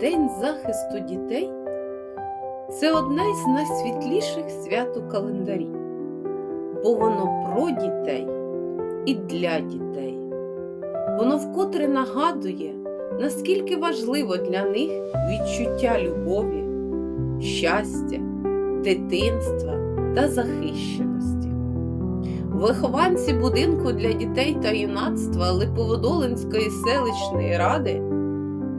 День захисту дітей це одне з найсвітліших свят у календарі, бо воно про дітей і для дітей. Воно вкотре нагадує, наскільки важливо для них відчуття любові, щастя, дитинства та захищеності. Вихованці будинку для дітей та юнацтва Липоводолинської селищної ради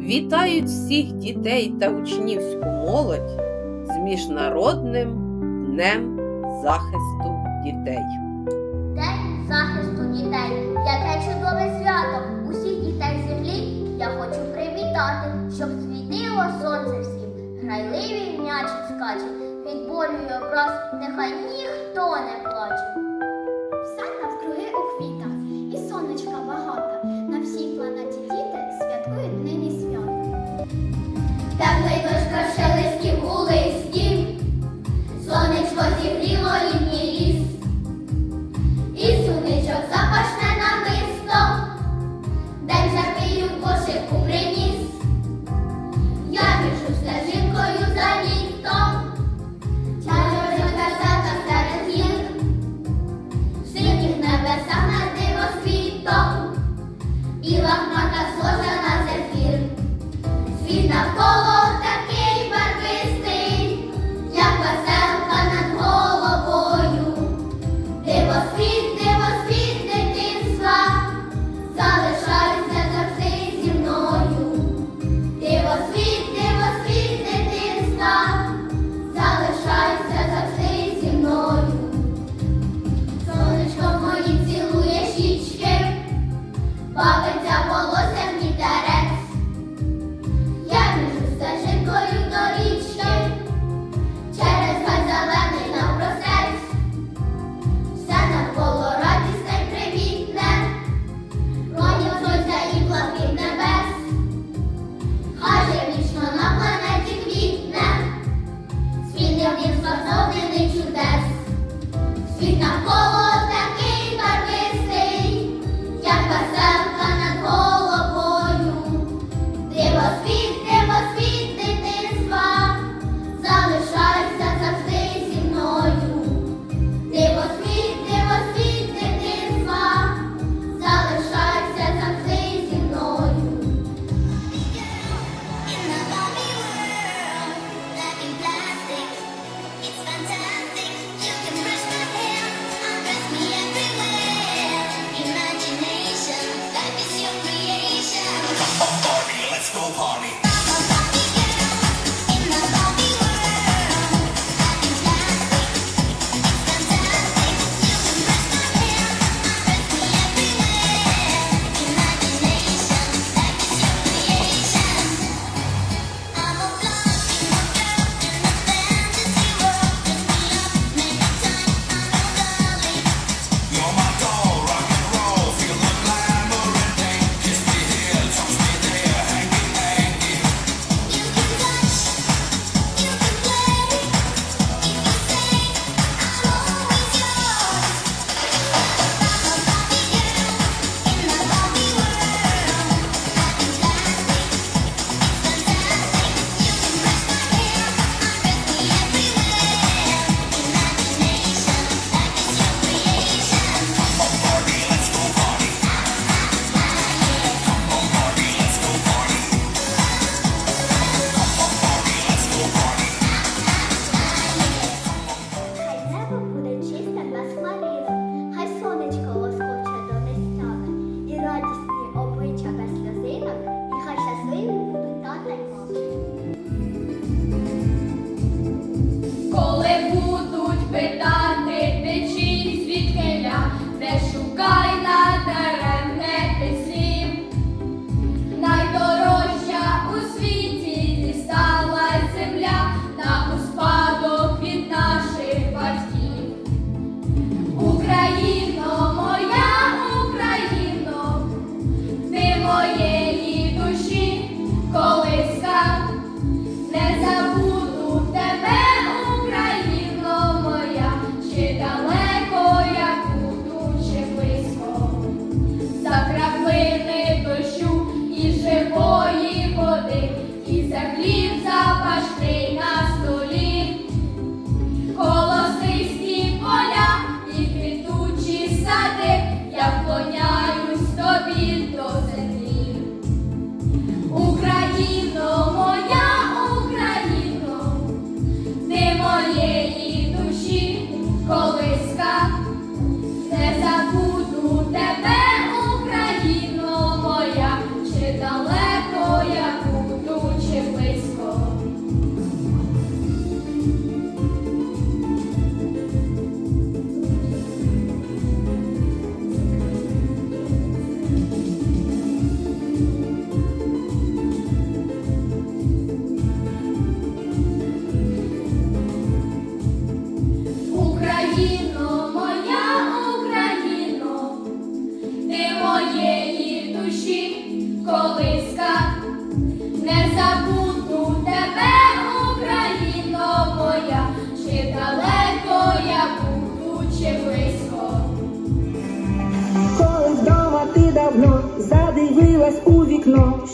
вітають всіх дітей та учнівську молодь з Міжнародним днем захисту дітей. День захисту дітей. Яке чудове свято. Усіх дітей землі я хочу привітати, щоб світило сонце всім. Грайливі м'ячик скаче, від болю й образ, нехай ніхто не плаче. Сонечко у вікно,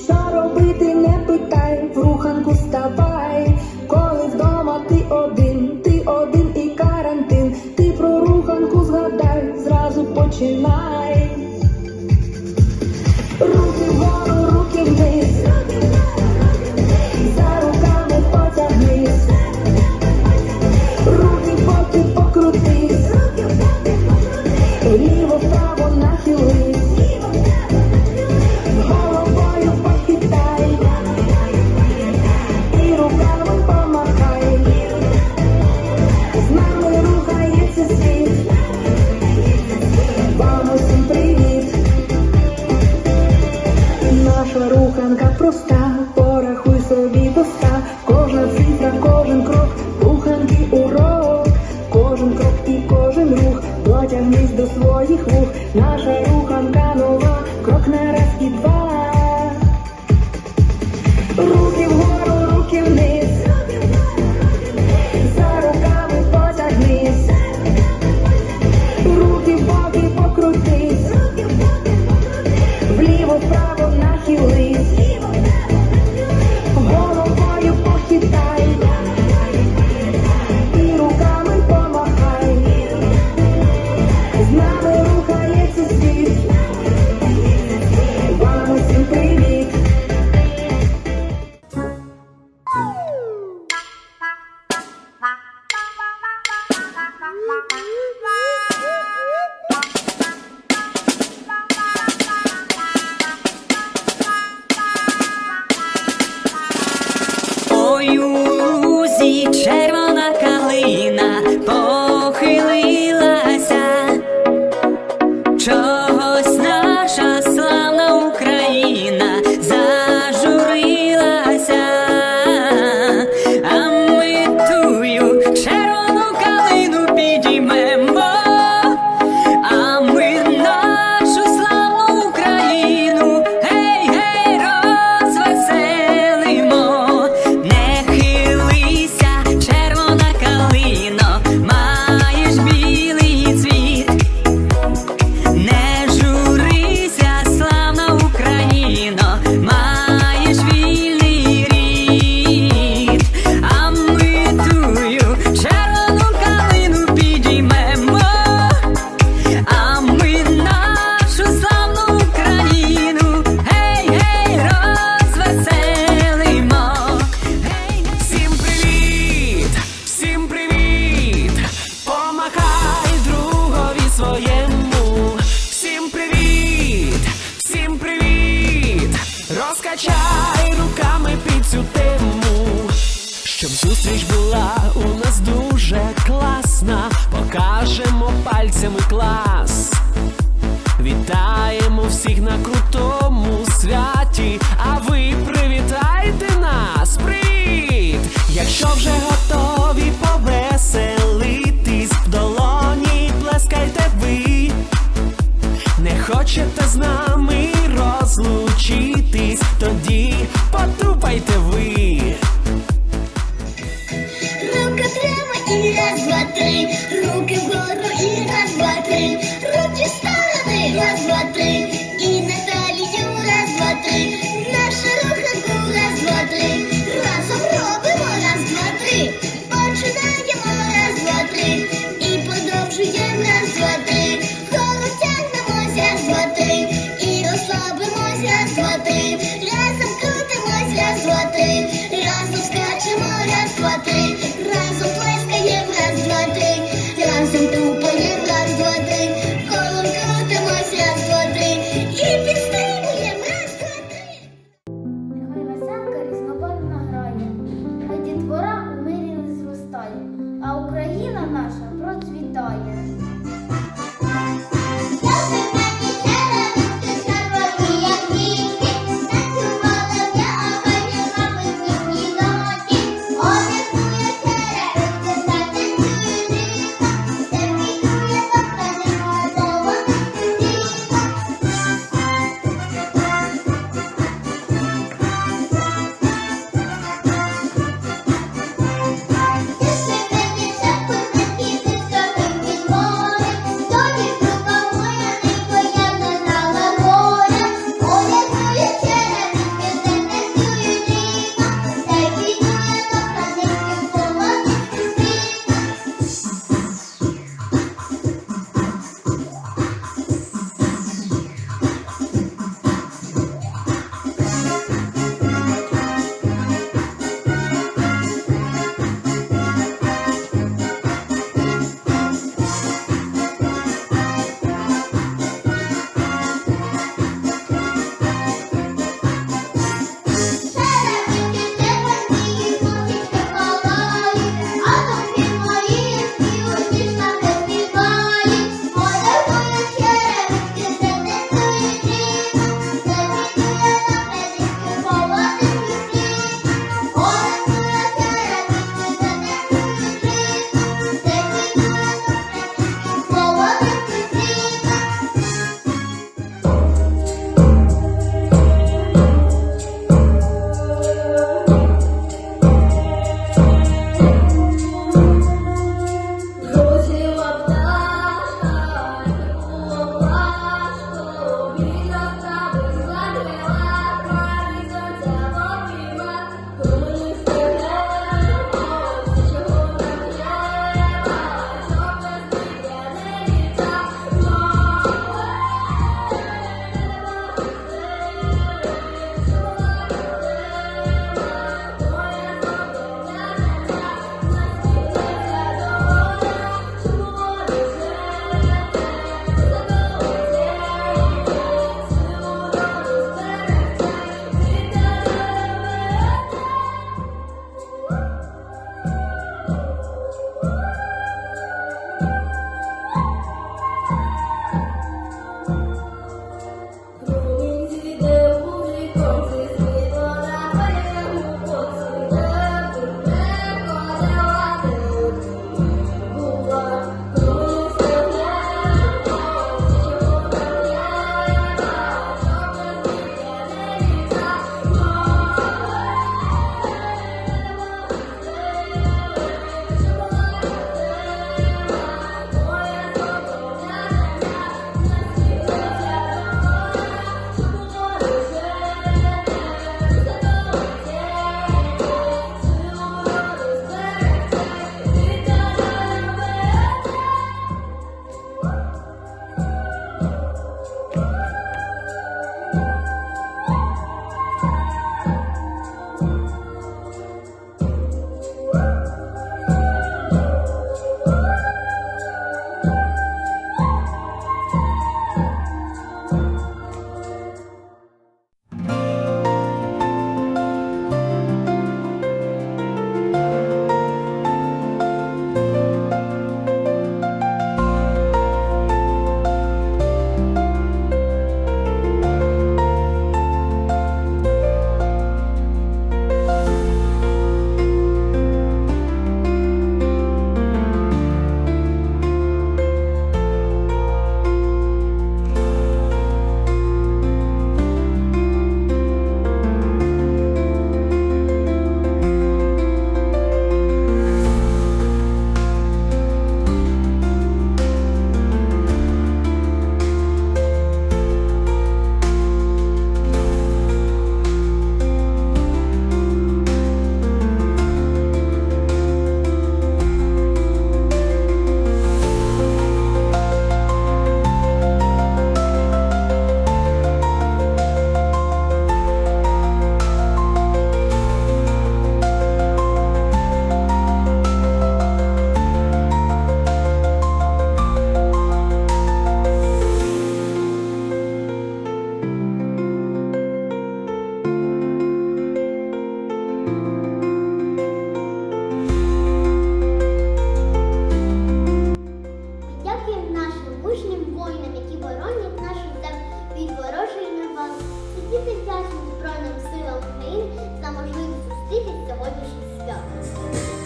eu vou desligar.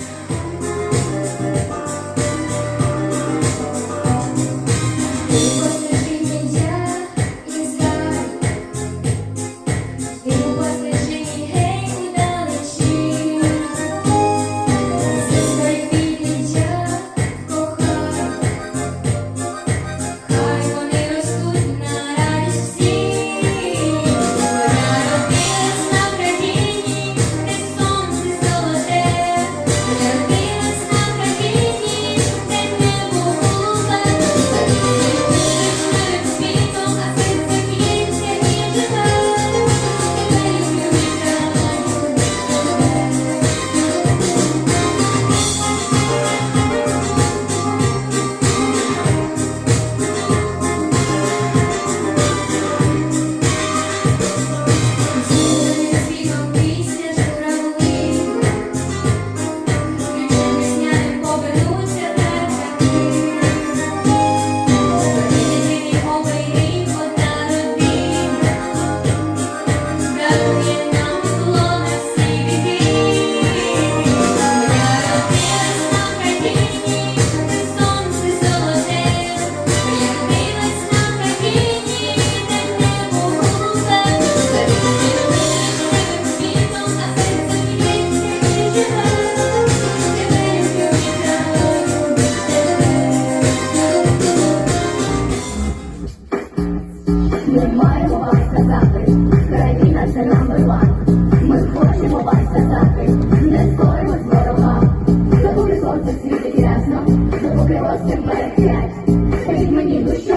Скажіть мені, ну